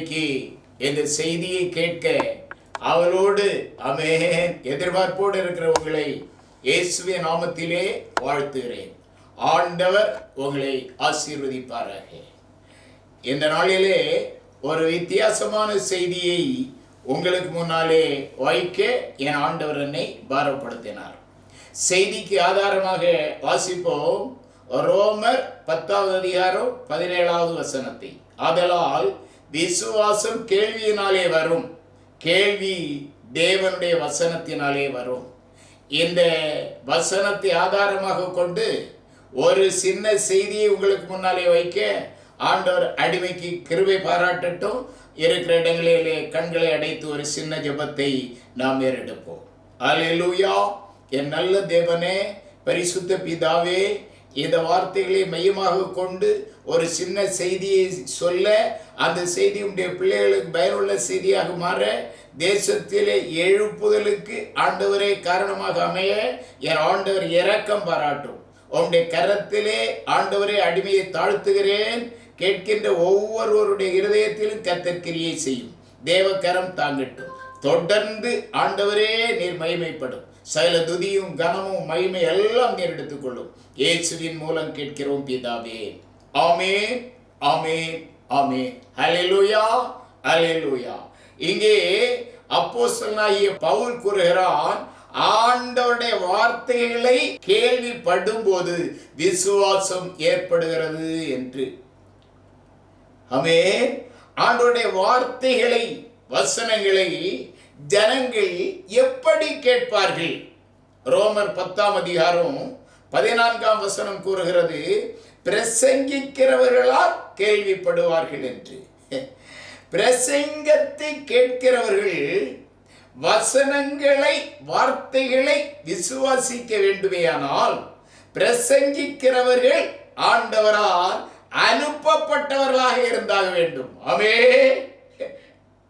இன்றைக்கு இந்த செய்தியை கேட்க அவளோடு அமே எதிர்பார்ப்போடு இருக்கிற உங்களை நாமத்திலே வாழ்த்துகிறேன். ஆண்டவர் உங்களை ஆசீர்வதிப்பாராக. இந்த நாளிலே ஒரு வித்தியாசமான செய்தியை உங்களுக்கு முன்னாலே வைக்க என் ஆண்டவர் என்னை பாரப்படுத்தினார். செய்திக்கு ஆதாரமாக வாசிப்போம். ரோமர் பத்தாவது அதிகாரம் பதினேழாவது வசனத்தை. ஆதலால் விசுவாசம் கேள்வியினாலே வரும். கேள்வி தேவனுடைய வசனத்தினாலே வரும். இந்த வசனத்தை ஆதாரமாக கொண்டு ஒரு சின்ன செய்தியை உங்களுக்கு முன்னாலே வைக்க ஆண்டவர் அடிமைக்கு கிருவை பாராட்டட்டும். இருக்கிற இடங்களிலே கண்களை அடைத்து ஒரு சின்ன ஜெபத்தை நாம் ஏறெடுப்போம் அலையலூயா என் நல்ல தேவனே பரிசுத்த பிதாவே இந்த வார்த்தைகளை மையமாக கொண்டு ஒரு சின்ன செய்தியை சொல்ல அந்த செய்தி உடைய பிள்ளைகளுக்கு பயனுள்ள செய்தியாக மாற தேசத்திலே எழுப்புதலுக்கு ஆண்டவரே காரணமாக அமைய என் ஆண்டவர் இரக்கம் பாராட்டும். உன்னுடைய கரத்திலே ஆண்டவரே அடிமையை தாழ்த்துகிறேன். கேட்கின்ற ஒவ்வொருவருடைய இருதயத்திலும் கத்தற்கிரியை செய்யும். தேவக்கரம் தாங்கட்டும். தொடர்ந்து ஆண்டவரே நீர் மகிமைப்படும். சைல துதியும் கனமும் மகிமை எல்லாம் நீர் எடுத்துக்கொள்ளும். இயேசுவின் மூலம் கேட்கிறோம் பிதாவே. ஆமே ஆமே ஆமே ஹalleluya ஹalleluya. இங்கே அப்போஸ்தலனாகிய பவுல் கூறுகிறான் ஆண்டவருடைய வார்த்தைகளை கேள்விப்படும் போது விசுவாசம் ஏற்படுகிறது என்று. அமே ஆண்டவருடைய வார்த்தைகளை வசனங்களை ஜனங்கள் எப்படி கேட்பார்கள்? ரோமர் பத்தாம் அதிகாரம் பதினான்காம் வசனம் கூறுகிறது பிரசங்கிக்கிறவர்களால் கேள்விப்படுவார்கள் என்று. பிரசங்கத்தை கேட்கிறவர்கள் வசனங்களை வார்த்தைகளை விசுவாசிக்க வேண்டுமேயானால் பிரசங்கிக்கிறவர்கள் ஆண்டவரால் அனுப்பப்பட்டவர்களாக இருந்தாக வேண்டும். அவே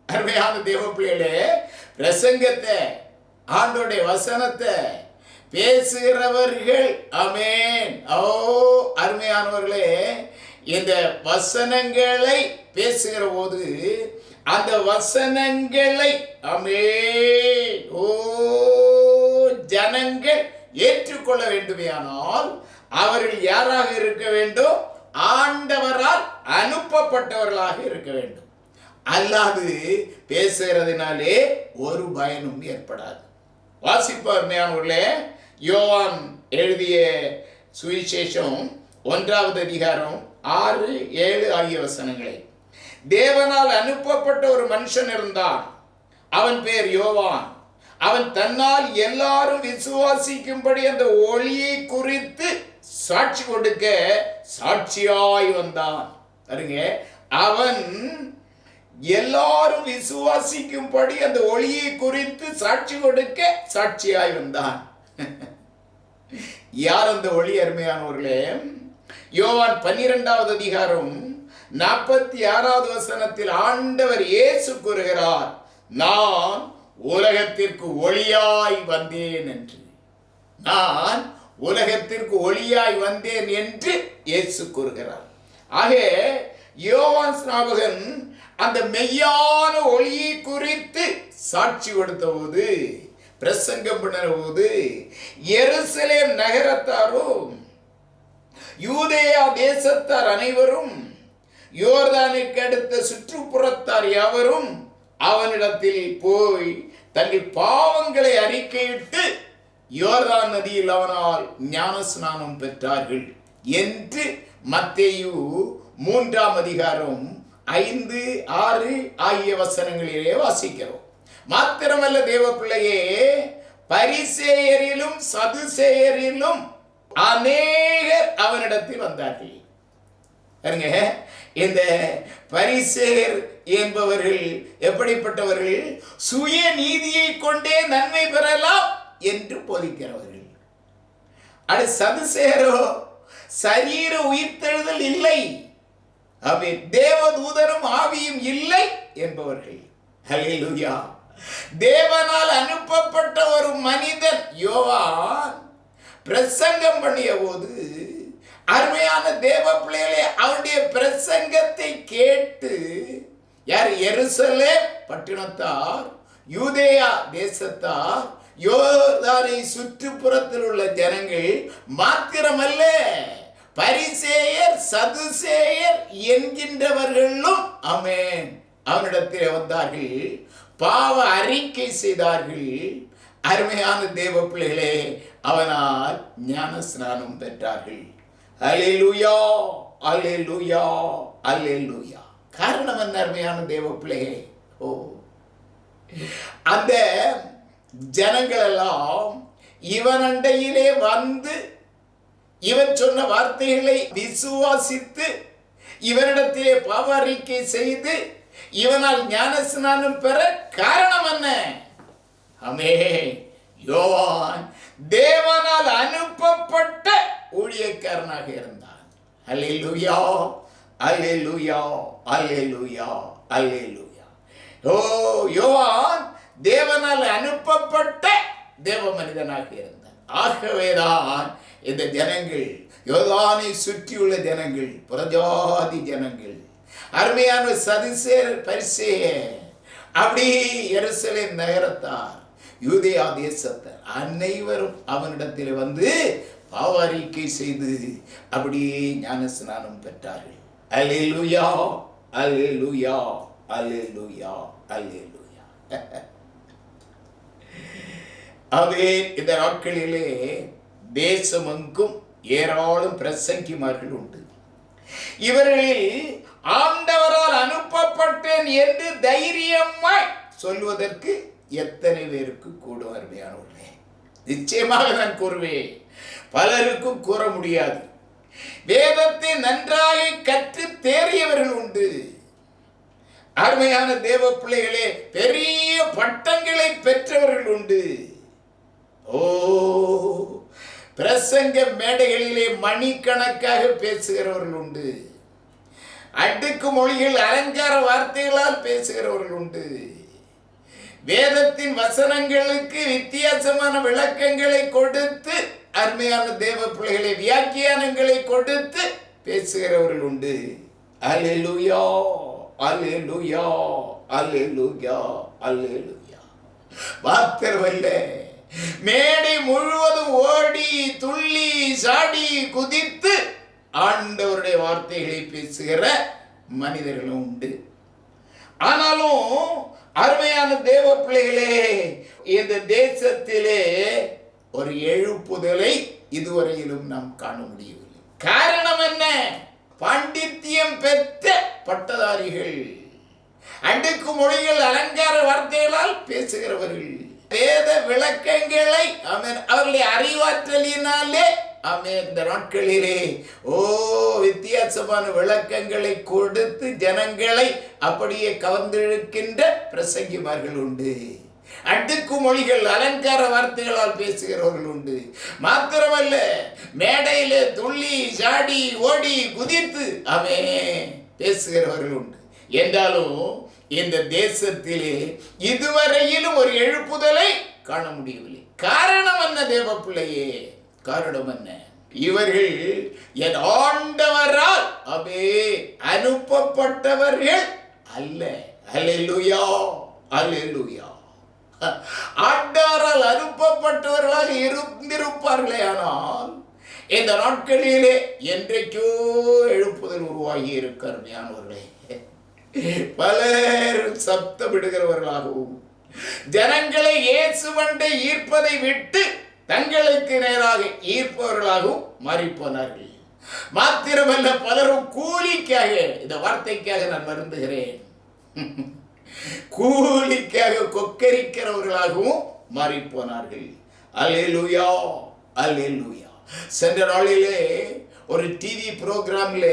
அருமையான தேவ பிள்ளைகளே பிரசங்கத்தை ஆண்டோடைய வசனத்தை பேசுகிறவர்கள் அமேன் ஓ அருமையானவர்களே இந்த வசனங்களை பேசுகிற போது அந்த வசனங்களை அமே ஓ ஜனங்கள் ஏற்றுக்கொள்ள வேண்டுமையானால் அவர்கள் யாராக இருக்க வேண்டும்? ஆண்டவரால் அனுப்பப்பட்டவர்களாக இருக்க வேண்டும். அல்லாது பேசுகிறதுனாலே ஒரு பயனும் ஏற்படாது. வாசிப்பார்மையானவர்களே யோவான் எழுதிய சுவிசேஷம் ஒன்றாவது அதிகாரம் ஆறு ஏழு ஆகிய வசனங்களை. தேவனால் அனுப்பப்பட்ட ஒரு மனுஷன் இருந்தான் அவன் பேர் யோவான். அவன் தன்னால் எல்லாரும் விசுவாசிக்கும்படி அந்த ஒளியை குறித்து சாட்சி கொடுக்க சாட்சியாய் வந்தான். பாருங்க அவன் எல்லாரும் விசுவாசிக்கும்படி அந்த ஒளியை குறித்து சாட்சி கொடுக்க சாட்சியாய் வந்தான். யார் அந்த ஒளி அருமையானவர்களே? யோவான் பன்னிரெண்டாவது அதிகாரம் நாற்பத்தி ஆறாவது வசனத்தில் ஆண்டவர் இயேசு கூறுகிறார் நான் உலகத்திற்கு ஒளியாய் வந்தேன் என்று. நான் உலகத்திற்கு ஒளியாய் வந்தேன் என்று இயேசு கூறுகிறார். ஆக யோவான் ஸ்நாபகன் அந்த மெய்யான ஒளியை குறித்து சாட்சி கொடுத்த போது பிரசங்கம் பண்ணுற போது எருசலேம் நகரத்தாரும் யூதேயா தேசத்தார் அனைவரும் யோர்தானுக்கு அடுத்த சுற்றுப்புறத்தார் யாவரும் அவனிடத்தில் போய் தங்கள் பாவங்களை அறிக்கையிட்டு யோர்தான் நதியில் அவனால் ஞான ஸ்நானம் பெற்றார்கள் என்று மத்தேயு மூன்றாம் அதிகாரம் ஐந்து ஆறு ஆகிய வசனங்களிலே வாசிக்கிறோம். மாத்திரமல்ல தேவ பிள்ளையே பரிசேயரிலும் சதுசேயரிலும் அநேகர் அவனிடத்தில் வந்தார்கள். பாருங்க இந்த பரிசேர் என்பவர்கள் எப்படிப்பட்டவர்கள்? சுய நீதியை கொண்டே நன்மை பெறலாம் என்று போதிக்கிறவர்கள். அது சதுசேரோ சரீர உயிர்த்தெழுதல் இல்லை. அவை தேவதூதரும் ஆவியும் இல்லை என்பவர்கள். ஹalleluya தேவனால் அனுப்பப்பட்ட ஒரு மனிதன் யோவான். பிரசங்கம் பண்ணிய போது அருமையான தேவ பிள்ளைகளே அவருடைய பிரசங்கத்தை கேட்டு யார்? எருசலே பட்டினத்தார் யூதேயா தேசத்தார் யோர்தானை சுற்றுப்புறத்தில் உள்ள ஜனங்கள் மாத்திரமல்ல. பரிசேயர் சதுசேயர் என்கின்றவர்களும் அமேன் அவனிடத்தில் வந்தார்கள் பாவ அறிக்கை செய்தார்கள். அருமையான தேவ பிள்ளைகளே அவனால் ஞான ஸ்நானம் பெற்றார்கள். அலேலுயா அலேலுயா அலேலுயா காரணம் என்ன அருமையான தேவ பிள்ளைகளே ஓ. அந்த ஜனங்கள் எல்லாம் இவன் அண்டையிலே வந்து இவன் சொன்ன வார்த்தைகளை விசுவாசித்து இவனிடத்திலே பாவாரிக்கை செய்து இவனால் ஞானஸ்நானம் பெற காரணம் என்ன? அமே யோவான் தேவனால் அனுப்பப்பட்ட ஊழியக்காரனாக இருந்தான். அல்லேலூயா அல்லேலூயா அல்லே லுயா ஓ யோவான் தேவனால் அனுப்பப்பட்ட தேவ மனிதனாக இருந்தான். ஆகவேதான் இந்த ஜனங்கள் யோதானை சுற்றியுள்ள ஜனங்கள் புரஜாதி ஜனங்கள். அருமையான சதிசேர் பரிசேய அப்படி எரிசலை நகரத்தார் யூதேயா தேசத்தார் அனைவரும் அவனிடத்தில் வந்து பாவறிக்கை செய்து அப்படியே ஞான ஸ்நானம் பெற்றார்கள். அல்லேலூயா லுயா அல்லேலூயா அல்லேலூயா. அதே இந்த நாட்களிலே தேசமெங்கும் ஏராளம் பிரசங்கிமார்கள் உண்டு. இவர்களில் ஆண்டவரால் அனுப்பப்பட்டேன் என்று தைரியமாய் சொல்வதற்கு எத்தனை பேருக்கு கூடும் அருமையானவர்களே. நிச்சயமாக நான் கூறுவேன். பலருக்கும் கூற முடியாது. வேதத்தை நன்றாக கற்று தேறியவர்கள் உண்டு. அருமையான தேவ பிள்ளைகளே பெரிய பட்டங்களை பெற்றவர்கள் உண்டு. பிரசங்க மேடைகளிலே மணிக்கணக்காக பேசுகிறவர்கள் உண்டு. அடுக்கு மொழிகள் அலங்கார வார்த்தைகளால் பேசுகிறவர்கள் உண்டு. வேதத்தின் வசனங்களுக்கு வித்தியாசமான விளக்கங்களை கொடுத்து அருமையான தேவ பிள்ளைகளை வியாக்கியானங்களை கொடுத்து பேசுகிறவர்கள் உண்டு. அலெலுயா அலெலுயா அலெலுயா அலெலுயா வார்த்தை மேடை முழுவதும் ஓடி துள்ளி சாடி குதித்து ஆண்டவருடைய வார்த்தைகளை பேசுகிற மனிதர்களும் உண்டு. ஆனாலும் அருமையான தேவ பிள்ளைகளே இந்த தேசத்திலே ஒரு எழுப்புதலை இதுவரையிலும் நாம் காண முடியவில்லை. காரணம் என்ன? பாண்டித்யம் பெற்ற பட்டதாரிகள். அடுக்கு மொழிகள் அலங்கார வார்த்தைகளால் பேசுகிறவர்கள். வேத விளக்கங்களை அவன் அவர்களை அறிவாற்றலினாலே ஆமே இந்த நாட்களிலே ஓ வித்தியாசமான விளக்கங்களை கொடுத்து ஜனங்களை அப்படியே கவர்ந்திழுக்கின்ற பிரசங்கிமார்கள் உண்டு. அடுக்கு மொழிகள் அலங்கார வார்த்தைகளால் பேசுகிறவர்கள் உண்டு. மாத்திரமல்ல மேடையிலே துள்ளி சாடி ஓடி குதித்து அவே பேசுகிறவர்கள் உண்டு. என்றாலும் இந்த தேசத்திலே இதுவரையிலும் ஒரு எழுப்புதலை காண முடியவில்லை. காரணம் என்ன தேவ பிள்ளையே காரணம் என்ன? இவர்கள் என் ஆண்டவரால் அபே அனுப்பப்பட்டவர்கள் அல்ல. அலெலுயா அலெலுயா ஆண்டவரால் அனுப்பப்பட்டவர்களாக இருந்திருப்பார்களே ஆனால் இந்த நாட்களிலே என்றைக்கோ எழுப்புதல் உருவாகி இருக்கிறமையானவர்களே பலர் சப்தமிடுகிறவர்களாகவும் ஜனங்களை இயேசுவண்டை ஈர்ப்பதை விட்டு தங்களுக்கு நேராக ஈர்ப்பவர்களாகவும் மாறிப்போனார்கள். மாத்திரமல்ல பலரும் கூலிக்காக இந்த வார்த்தைக்காக நான் வருந்துகிறேன். கூலிக்காக கொக்கரிக்கிறவர்களாகவும் மாறிப்போனார்கள். அல்லேலூயா அல்லேலூயா. சென்ற நாளிலே ஒரு டிவி ப்ரோக்ராம்ல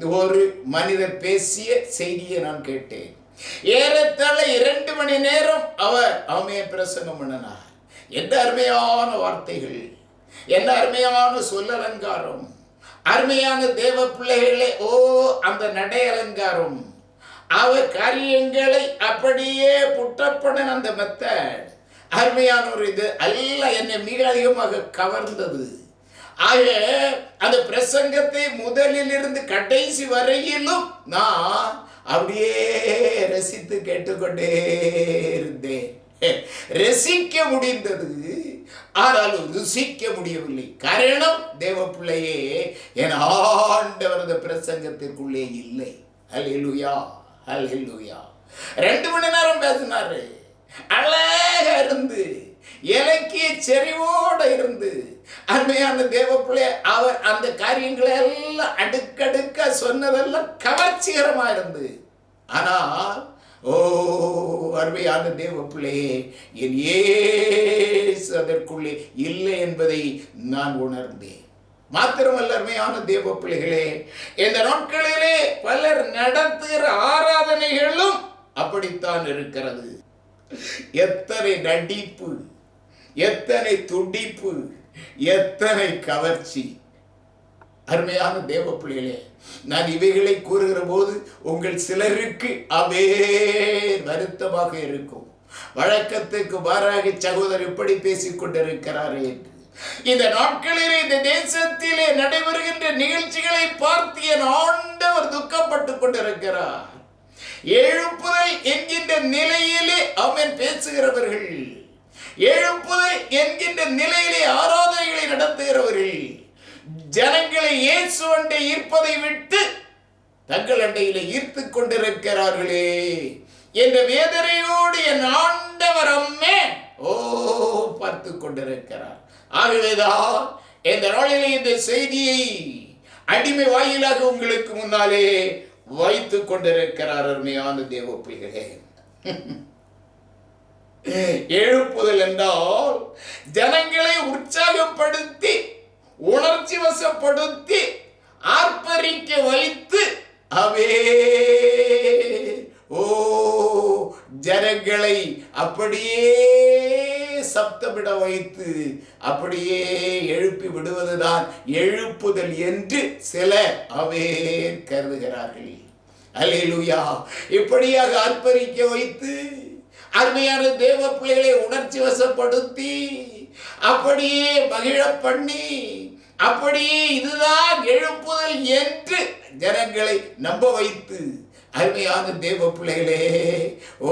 ஒரு மனிதர் பேசிய செய்தியை நான் கேட்டேன். ஏறத்தாழ இரண்டு மணி நேரம் அவர் அவமையை பிரசங்கம் பண்ணினார். எந்த அருமையான வார்த்தைகள் என்ன அருமையான சொல்லலங்காரம் அருமையான தேவ பிள்ளைகளே ஓ அந்த நடை அலங்காரம். அவர் காரியங்களை அப்படியே புட்டப்படன் அந்த மெத்தட். அருமையான ஒரு இது அல்ல என்னை மிக அதிகமாக கவர்ந்தது. ஆக அந்த பிரசங்கத்தை முதலில் இருந்து கடைசி வரையிலும் நான் அப்படியே ரசித்து கேட்டுக்கொண்டே இருந்தேன். ரசிக்க முடிந்தது ஆனாலும் ருசிக்க முடியவில்லை. காரணம் தேவ பிள்ளையே என் ஆண்டவரது பிரசங்கத்திற்குள்ளே இல்லை. அல்லேலூயா அல்லேலூயா ரெண்டு மணி நேரம் பேசினாரு. அழகா இருந்து இலக்கிய செறிவோட இருந்து அருமையான தேவ பிள்ளை அவர் அந்த காரியங்களை எல்லாம் அடுக்கடுக்க சொன்னதெல்லாம் கவர்ச்சிகரமா இருந்து. ஆனால் ஓ அருமையான தேவ பிள்ளையே என் ஏசு அதற்குள்ளே இல்லை என்பதை நான் உணர்ந்தேன். மாத்திரமல்ல அருமையான தேவ பிள்ளைகளே இந்த நாட்களிலே பலர் நடத்துகிற ஆராதனைகளும் அப்படித்தான் இருக்கிறது. எத்தனை நடிப்பு எத்தனை துடிப்பு எத்தனை கவர்ச்சி. அருமையான தேவ பிள்ளைகளே நான் இவைகளை கூறுகிற போது உங்கள் சிலருக்கு அவே வருத்தமாக இருக்கும். வழக்கத்துக்கு மாறாக சகோதரர் இப்படி பேசிக் கொண்டிருக்கிறாரே என்று. இந்த நாட்களிலே இந்த தேசத்திலே நடைபெறுகின்ற நிகழ்ச்சிகளை பார்த்து என் ஆண்டவர் துக்கப்பட்டுக் கொண்டிருக்கிறார். எழுப்புதல் என்கின்ற நிலையிலே அவன் பேசுகிறவர்கள். எழுப்புது என்கின்ற நிலையிலே ஆராதனைகளை நடத்துகிறவர்கள். ஜனங்களை இயேசு அண்டை ஈர்ப்பதை விட்டு தங்கள் அண்டையிலே ஈர்த்து கொண்டிருக்கிறார்களே. என்ற வேதனையோடு என் ஆண்டவர் அம்மே ஓ பார்த்து கொண்டிருக்கிறார். ஆகவேதான் இந்த நாளிலே இந்த செய்தியை அடிமை வாயிலாக உங்களுக்கு முன்னாலே வைத்து கொண்டிருக்கிறார் அருமையான தேவ பிள்ளைகளே. எழுப்புதல் என்றால் ஜனங்களை உற்சாகப்படுத்தி உணர்ச்சி வசப்படுத்தி ஆர்ப்பரிக்க வைத்து அவே ஓ ஜனங்களை அப்படியே சப்தமிட வைத்து அப்படியே எழுப்பி விடுவதுதான் எழுப்புதல் என்று சில அவே கருதுகிறார்கள். அல்லேலூயா. இப்படியாக ஆர்ப்பரிக்க வைத்து அருமையான தேவ பிள்ளைகளை உணர்ச்சி வசப்படுத்தி அப்படியே மகிழ பண்ணி அப்படியே இதுதான் எழுப்புதல் என்று ஜனங்களை நம்ப வைத்து அருமையான தேவ பிள்ளைகளே ஓ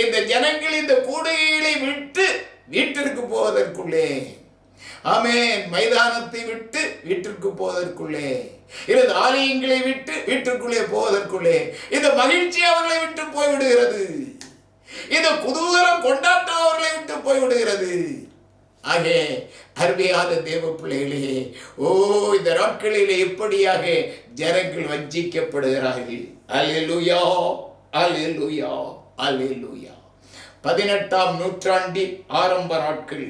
இந்த ஜனங்கள் இந்த கூடுகைகளை விட்டு வீட்டிற்கு போவதற்குள்ளே ஆமே மைதானத்தை விட்டு வீட்டிற்கு போவதற்குள்ளே இந்த ஆலயங்களை விட்டு வீட்டிற்குள்ளே போவதற்குள்ளே இந்த மகிழ்ச்சி அவர்களை விட்டு போய்விடுகிறது. இது குதூகலம் கொண்டாட்டம் அவர்களை விட்டு போய்விடுகிறது. ஆகே அருமையான தேவ பிள்ளைகளே ஓ இந்த நாட்களிலே எப்படியாக ஜனங்கள் வஞ்சிக்கப்படுகிறார்கள்? அலிலுயா அலிலுயா அலிலுயா பதினெட்டாம் நூற்றாண்டின் ஆரம்ப நாட்கள்.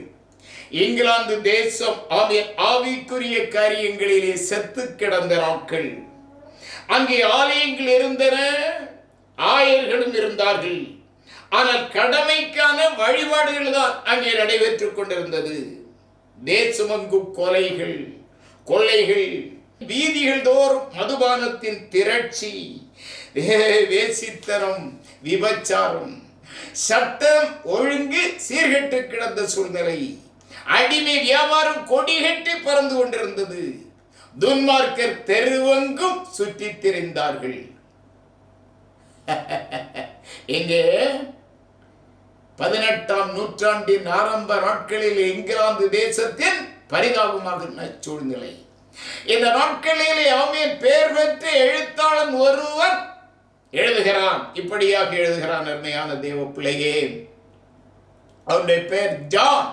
இங்கிலாந்து தேசம் ஆகிய ஆவிக்குரிய காரியங்களிலே செத்து கிடந்த நாட்கள். அங்கே ஆலயங்கள் இருந்தன ஆயர்களும் இருந்தார்கள். ஆனால் கடமைக்கான வழிபாடுகள் தான் அங்கே நடைபெற்றுக் கொண்டிருந்தது. தேசமங்கு கொலைகள் கொள்ளைகள் வீதிகள் தோறும் மதுபானத்தின் திரட்சி வேசித்தனம் விபச்சாரம் சட்டம் ஒழுங்கு சீர்கெட்டு கிடந்த சூழ்நிலை. அடிமை வியாபாரம் கொடிகட்டி பறந்து கொண்டிருந்தது. துன்மார்க்கர் தெருவெங்கும் சுற்றித் திரிந்தார்கள். இங்கே பதினெட்டாம் நூற்றாண்டின் ஆரம்ப நாட்களில் இங்கிலாந்து தேசத்தின் பரிதாபமாக சூழ்நிலை. இந்த நாட்களிலே ஆமீன் பெயர் பெற்ற எழுத்தாளன் ஒருவர் எழுதுகிறான். இப்படியாக எழுதுகிறான் அருமையான தேவ பிள்ளையே. அவனுடைய பெயர் ஜான்.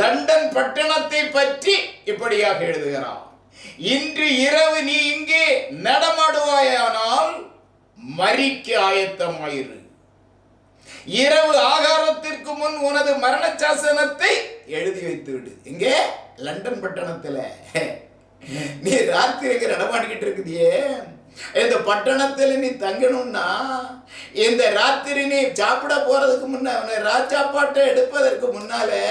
லண்டன் பட்டணத்தை பற்றி இப்படியாக எழுதுகிறான். இன்று இரவு நீ இங்கே நடமாடுவாயானால் மறிக்க ஆயத்தமாயிரு. இரவு ஆகாரத்திற்கு முன் உனது மரண சாசனத்தை எழுதி வைத்து விடு எங்கே? லண்டன் பட்டணத்துல. நீ ராத்திரிக்கு நடமாடிக்கிட்டு இருக்குதியே இந்த பட்டணத்துல நீ தங்கணும்னா இந்த ராத்திரி நீ சாப்பிட போறதுக்கு முன்ன உன்னை ராஜாப்பாட்டை எடுப்பதற்கு முன்னாலே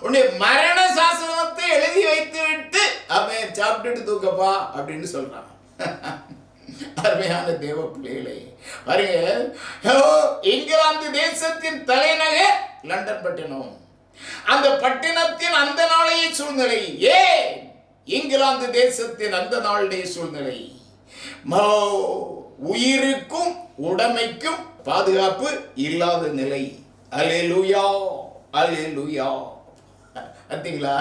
உன்னை மரண சாசனத்தை எழுதி வைத்து விட்டு அவன் சாப்பிட்டுட்டு தூக்கப்பா அப்படின்னு சொல்றான். அருமையான தேவ பிள்ளைகளே பாருங்க இங்கிலாந்து தேசத்தின் தலைநகர் லண்டன் பட்டினம். அந்த பட்டினத்தின் அந்த நாளைய சூழ்நிலை ஏன் இங்கிலாந்து தேசத்தின் அந்த நாளுடைய சூழ்நிலை. மோ- உயிருக்கும் உடமைக்கும் பாதுகாப்பு இல்லாத நிலை. அலே லுயா அலே லுயா பார்த்தீங்களா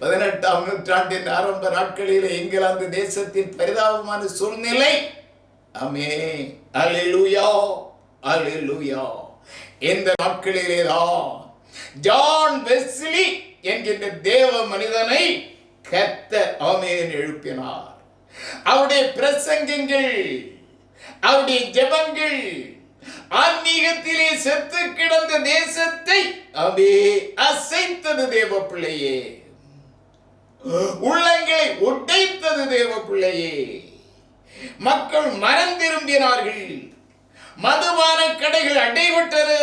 பதினெட்டாம் நூற்றாண்டின் ஆரம்ப நாட்களில் இங்கிலாந்து தேசத்தின் பரிதாபமான சூழ்நிலை. அமே அலிலுயா அலிலுயா இந்த நாட்களிலே தான் ஜான் வெஸ்லி என்கின்ற தேவ மனிதனை கத்த ஆமேன் எழுப்பினார். அவருடைய பிரசங்கங்கள் அவருடைய ஜெபங்கள் ஆன்மீகத்திலே செத்து கிடந்த தேசத்தை அவே அசைத்தது தேவ பிள்ளையே உள்ளங்களை உடைத்தது தேவ பிள்ளையே மக்கள் மனம் திரும்பினார்கள். மதுபான கடைகள் அடைபட்டது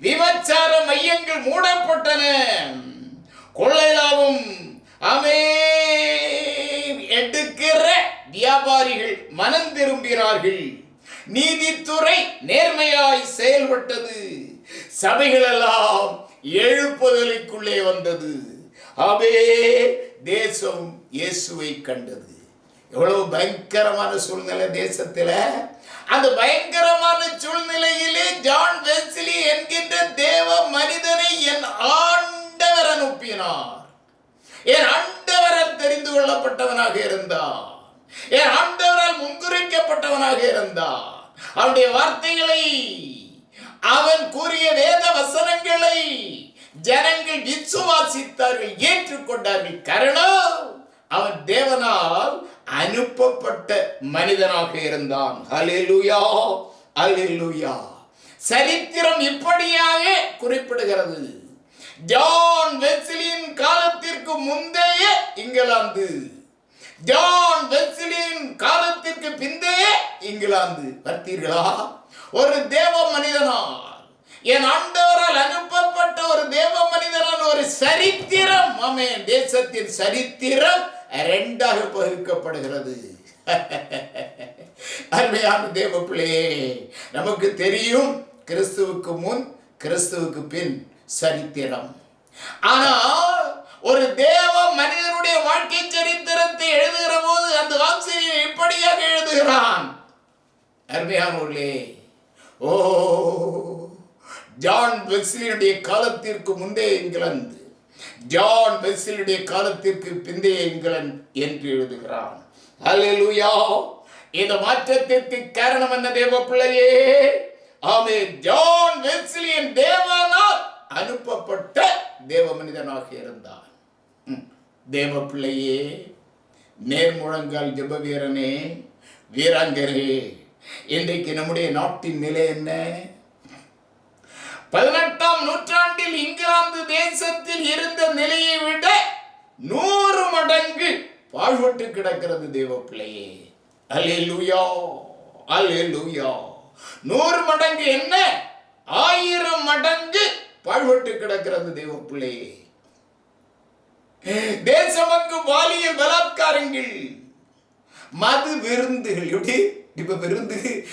விபச்சார மையங்கள் மூடப்பட்டன. கொள்ளை லாபம் அமே எடுக்கிற வியாபாரிகள் மனம் திரும்பினார்கள். நீதித்துறை நேர்மையாய் செயல்பட்டது. சபைகள் எல்லாம் எழுப்புதலுக்குள்ளே வந்தது. அவே தேசம் இயேசுவை கண்டது. எவ்வளவு பயங்கரமான சூழ்நிலை தேசத்துல. அந்த பயங்கரமான சூழ்நிலையிலே ஜான் வெஸ்லி என்கின்ற தேவ மனிதனை என் ஆண்டவர் அனுப்பினார். என் ஆண்டவரால் தெரிந்து கொள்ளப்பட்டவனாக இருந்தார். என் ஆண்டவரால் முன்குறிக்கப்பட்டவனாக இருந்தார். அவருடைய வார்த்தைகளை அவன் கூறிய வேத வசனங்களை ஜனங்கள் விசுவாசித்தார்கள் ஏற்றுக்கொண்டார்கள். காரணம் அவன் தேவனால் அனுப்பப்பட்ட மனிதனாக இருந்தான். அலிலுயா அலிலுயா சரித்திரம் இப்படியாக குறிப்பிடுகிறது. ஜான் வெஸ்லியின் காலத்திற்கு முந்தைய இங்கிலாந்து. ஜான் வெஸ்லியின் காலத்திற்கு பிந்தைய இங்கிலாந்து பார்த்தீர்களா ஒரு தேவ மனிதனால். என் ஆண்டவரால் அனுப்பப்பட்ட ஒரு தேவ மனிதனால் ஒரு சரித்திரம். ஆமே தேசத்தின் சரித்திரம் ரெண்டாக பகிர்க்கப்படுகிறது. அருமையான தேவ பிள்ளையே நமக்கு தெரியும் கிறிஸ்துவுக்கு முன் கிறிஸ்துவுக்கு பின் சரித்திரம். ஆனால் ஒரு தேவ மனிதனுடைய வாழ்க்கை சரித்திரத்தை எழுதுகிற போது அந்த ஆசிரியர் இப்படியாக எழுதுகிறான். அருமையானவர்களே ஓ ஜான் வெஸ்லியுடைய காலத்திற்கு முந்தைய இங்கிலாந்து ஜான் வெஸ்லியுடைய காலத்திற்கு பிந்தைய இங்கிலாந்து என்று எழுதுகிறான். ஹalleluya. இந்த மாற்றத்திற்கு காரணம் என்ன தேவ பிள்ளையே? ஆமே ஜான் வெஸ்லியின் தேவனால் அனுப்பப்பட்ட தேவ மனிதனாக இருந்தான். தேவ பிள்ளையே நேர்முழங்கால் ஜப வீரனே வீராங்கரே இன்றைக்கு நம்முடைய நாட்டின் நிலை என்ன? பதினெட்டாம் நூற்றாண்டில் இங்கிலாந்து தேசத்தில் இருந்த நிலையை விட நூறு மடங்கு பாழ்பட்டு கிடக்கிறது தேவ பிள்ளையே நூறு மடங்கு என்ன? ஆயிரம் மடங்கு பாழ்பட்டு கிடக்கிறது தேவ பிள்ளையே தேசமங்கு பாலிய பலாத்காரங்கள் மது விருந்துகள் எப்படி? இப்போ விருந்து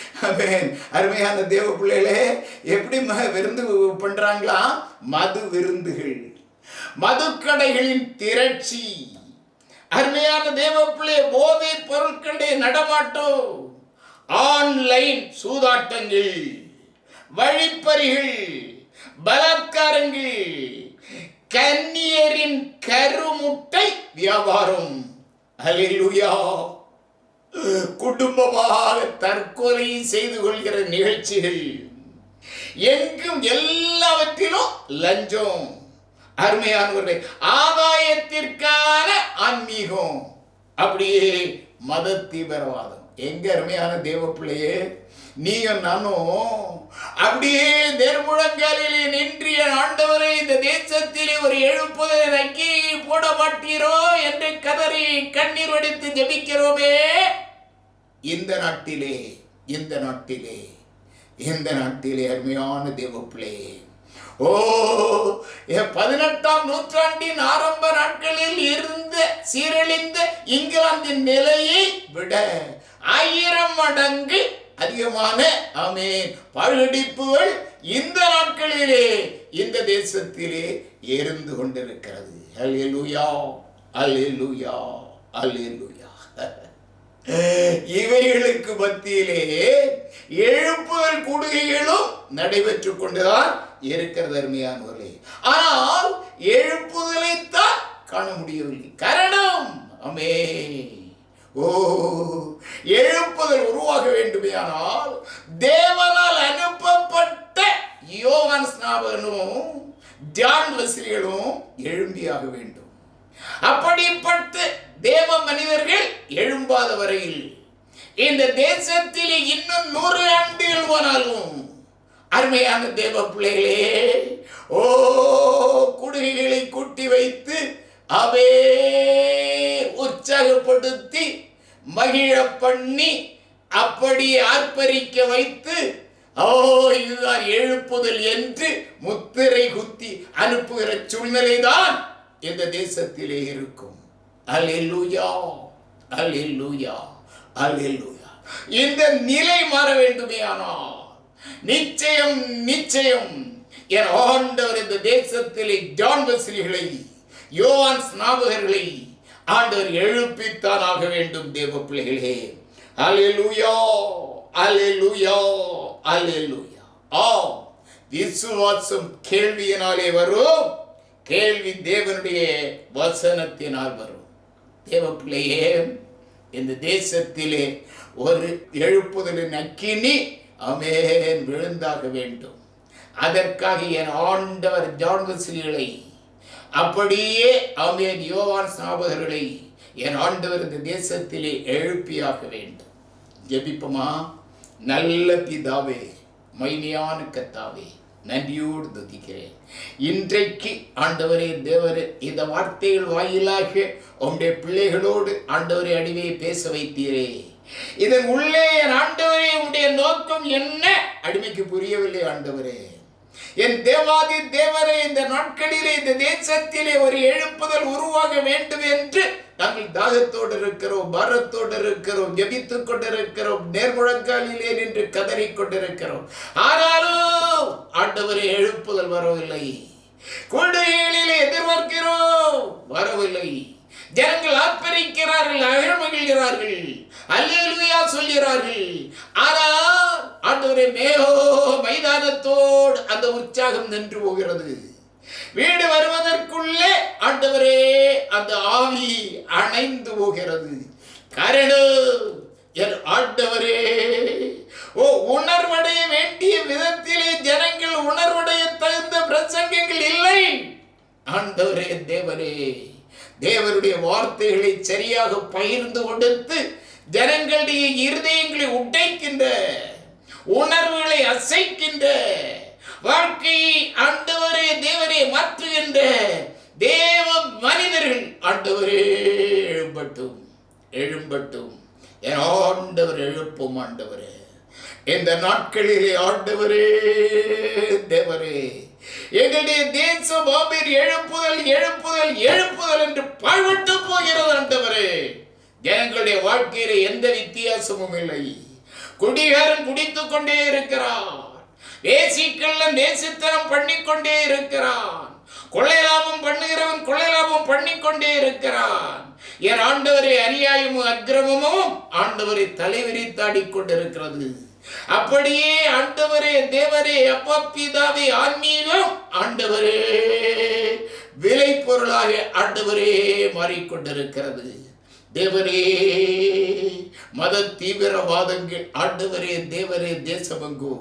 அருமையான தேவ பிள்ளைகளே எப்படி விருந்து பண்ணுறாங்களா மது விருந்துகள். மதுக்கடைகளின் திரட்சி. அருமையான தேவ பிள்ளைய போதை பொருட்களுடைய நடமாட்டம். ஆன்லைன் சூதாட்டங்கள் வழிப்பறிகள் பலாத்காரங்கள் கன்னியரின் கருமுட்டை வியாபாரம். அல்லேலூயா குடும்பமாக தற்கொலை செய்து கொள்கிற நிகழ்ச்சிகள். எங்கும் எல்லாவற்றிலும் லஞ்சம் அருமையானவர்களே ஆதாயத்திற்கான ஆன்மீகம். அப்படியே மத தீவிரவாதம் எங்க அருமையான தேவ பிள்ளையே நீயும் நானும் அப்படியே நேர்முழங்காலிலே நின்றிய ஆண்டவரை இந்த தேசத்திலே ஒரு எழுப்புதலை நக்கியை போட மாட்டீரோ என்று கதறி கண்ணீர் வடித்து ஜபிக்கிறோமே. இந்த நாட்டிலே இந்த நாட்டிலே இந்த நாட்டிலே அருமையான தேவப்பிள்ளை. ஓ பதினெட்டாம் நூற்றாண்டின் ஆரம்ப நாட்களில் இருந்த சீரழிந்த இங்கிலாந்தின் நிலையை விட ஆயிரம் மடங்கு அதிகமான ஆமென். பழுடிப்புகள் இந்த நாட்களிலே இந்த தேசத்திலே எருந்து கொண்டிருக்கிறது. அல்லேலூயா அல்லேலூயா அல்லேலூயா இவைகளுக்கு மத்தியிலே எழுப்புதல் கூடுகைகளும் நடைபெற்றுக் கொண்டுதான் இருக்கிறது அருமையானவர்களே. ஆனால் எழுப்புதலைத்தான் காண முடியவில்லை. காரணம்! அமே ஓ எழுப்புதல் உருவாக வேண்டுமேயானால் தேவனால் அனுப்பப்பட்ட யோகன் ஸ்நாபகனும் ஜான் வசிலிகளும் எழும்பியாக வேண்டும். அப்படிப்பட்ட தேவ மனிதர்கள் எழும்பாத வரையில் இந்த தேசத்தில் இன்னும் நூறு ஆண்டுகள் போனாலும் அருமையான தேவ பிள்ளைகளே ஓ குடுகைகளை கூட்டி வைத்து அவே உற்சாகப்படுத்தி மகிழ பண்ணி அப்படி ஆர்ப்பரிக்க வைத்து ஓ இதுதான் எழுப்புதல் என்று முத்திரை குத்தி அனுப்புகிற சூழ்நிலைதான் இந்த தேசத்திலே இருக்கும். அல்லேலூயா அல்லேலூயா அல்லேலூயா. இந்த நிலை மாற வேண்டுமே ஆனால் நிச்சயம் நிச்சயம் என் ஆண்டவர் இந்த தேசத்திலே ஜான் வெஸ்லிகளை யோவான் ஸ்நாபகர்களை ஆண்டவர் எழுப்பித்தான் ஆக வேண்டும் தேவ பிள்ளைகளே. அலெலுயோ அலெலுயோ அல்லேலூயா. ஆம் விசுவாசம் கேள்வியினாலே வரும் கேள்வி தேவனுடைய வசனத்தினால் வரும். தேவ பிள்ளையே இந்த தேசத்திலே ஒரு எழுப்புதலின் அக்கினி அமேன் விழுந்தாக வேண்டும். அதற்காக என் ஆண்டவர் ஜான்வசிலிகளை அப்படியே அமேன் யோவான் சாபகர்களை என் ஆண்டவர் இந்த தேசத்திலே எழுப்பியாக வேண்டும். ஜெபிப்போமா? நல்ல பிதாவே மைமையான கத்தாவே நன்றியோடு துதிக்கிறேன். இன்றைக்கு ஆண்டவரே தேவரே இந்த வார்த்தைகள் வாயிலாக உங்களுடைய பிள்ளைகளோடு ஆண்டவரே அடிவே பேச வைத்தீரே. இதன் உள்ளே என் ஆண்டவரே உங்களுடைய நோக்கம் என்ன? அடிமைக்கு புரியவில்லை ஆண்டவரே. என் தேவாதி தேவரே இந்த நாட்களிலே இந்த தேசத்திலே ஒரு எழுப்புதல் உருவாக வேண்டும் என்று நாங்கள் தாகத்தோடு இருக்கிறோம் பாரத்தோடு இருக்கிறோம் ஜபித்துக் கொண்டிருக்கிறோம் நேர்முழங்காலிலே நின்று கதறிக் கொண்டிருக்கிறோம். ஆனாலும் ஆண்டவரை எழுப்புதல் வரவில்லை. கொள்கைகளிலே எதிர்பார்க்கிறோம் வரவில்லை. ஜனங்கள் ஆர்ப்பரிக்கிறார்கள் அகழ்மகிழ்கிறார்கள். அல்லேலூயா சொல்கிறார்கள். ஆனால் ஆண்டவரே மேகோ மைதானத்தோடு அந்த உற்சாகம் நின்று போகிறது. வீடு வருவதற்குள்ளே ஆண்டவரே அந்த ஆவி அணைந்து போகிறது. காரணம் என் ஆண்டவரே. ஓ உணர்வடைய வேண்டிய விதத்திலே ஜனங்கள் உணர்வடைய தகுந்த பிரசங்கங்கள் இல்லை. ஆண்டவரே தேவரே. தேவருடைய வார்த்தைகளை சரியாக பகிர்ந்து கொடுத்து ஜனங்களுடைய இருதயங்களை உடைக்கின்ற உணர்வுகளை அசைக்கின்ற வாழ்க்கையை ஆண்டவரே தேவரே மாற்றுகின்ற தேவ மனிதர்கள் ஆண்டவரே எழும்பட்டும் எழும்பட்டும். என் ஆண்டவர் எழுப்பும் ஆண்டவரே. இந்த நாட்களிலே ஆண்டவரே தேவரே. எங்களுடைய தேசம் மாபெர் எழுப்புதல் எழுப்புதல் எழுப்புதல். என்று போகிறது ஆண்டவரே ஜனங்களுடைய வாழ்க்கையில எந்த வித்தியாசமும் இல்லை. குடிகாரன் குடித்துக் கொண்டே இருக்கிறான். வேசிக்கள்ளன் நேசித்தனம் பண்ணிக்கொண்டே இருக்கிறான். கொள்ளை லாபம் பண்ணுகிறவன் கொள்ளை லாபம் பண்ணிக்கொண்டே இருக்கிறான். என் ஆண்டவரை அநியாயமும் அக்கிரமமும் ஆண்டவரை தலைவிரித்தாடி கொண்டிருக்கிறது. அப்படியே ஆண்டவரே தேவரே அப்பா பிதாவே ஆன்மீகம் ஆண்டவரே. விலை பொருளாக ஆண்டவரே மாறிக்கொண்டிருக்கிறது. தேவரே மத தீவிரவாதங்கள் ஆண்டவரே தேவரே தேசமங்கோ.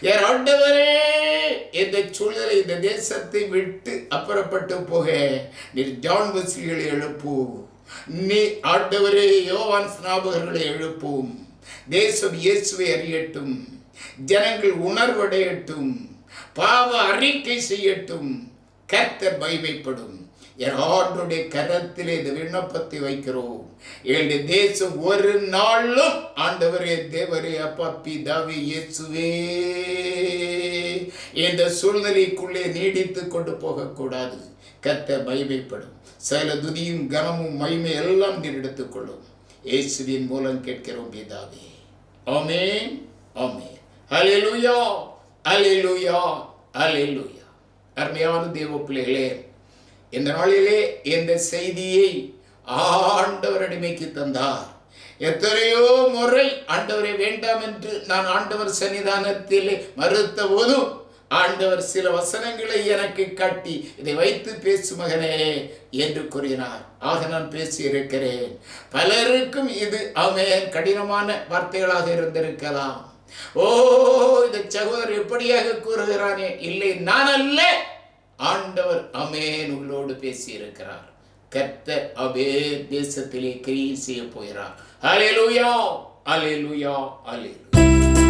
என் ஆண்டவரே? இந்த சூழலை இந்த தேசத்தை விட்டு அப்புறப்பட்டு போக நீர் ஜான் வசிகளை எழுப்பு நீ ஆண்டவரே யோவான் ஸ்நாபகர்களை எழுப்பும் தேசம் இயேசுவை அறியட்டும் ஜனங்கள் உணர்வடையட்டும் பாவ அறிக்கை செய்யட்டும் கர்த்தர் மகிமைப்படும். என் ஆண்டுடைய கரத்திலே இந்த விண்ணப்பத்தை வைக்கிறோம். எங்களுடைய தேசம் ஒரு நாளும் ஆண்டவரே தேவரே அப்பா பிதாவே இயேசுவே. இந்த சூழ்நிலைக்குள்ளே நீடித்து கொண்டு போகக்கூடாது. கத்த மகிமைப்படும். சில துதியும் கனமும் மகிமை எல்லாம் நீர் எடுத்துக்கொள்ளும் இயேசுவின் மூலம் கேட்கிறோம் பிதாவே. ஆமென். ஆமே அலிலுயா அலிலுயா அலிலுயா அருமையான தேவ பிள்ளைகளே இந்த நாளிலே இந்த செய்தியை ஆண்டவர் அடிமைக்கு தந்தார். எத்தனையோ முறை ஆண்டவரை வேண்டாம் என்று நான் ஆண்டவர் சன்னிதானத்தில் மறுத்த போதும் ஆண்டவர் சில வசனங்களை எனக்கு காட்டி இதை வைத்து பேசு மகனே என்று கூறினார். ஆக நான் பேசியிருக்கிறேன். பலருக்கும் இது அவன் கடினமான வார்த்தைகளாக இருந்திருக்கலாம். ஓ இந்த சகோதரர் எப்படியாக கூறுகிறானே? இல்லை நான் அல்ல. ஆண்டவர் அமேன் உள்ளோடு பேசியிருக்கிறார். கர்த்த அபே தேசத்திலே கிரியை செய்ய போகிறார். Alleluia alleluia alleluia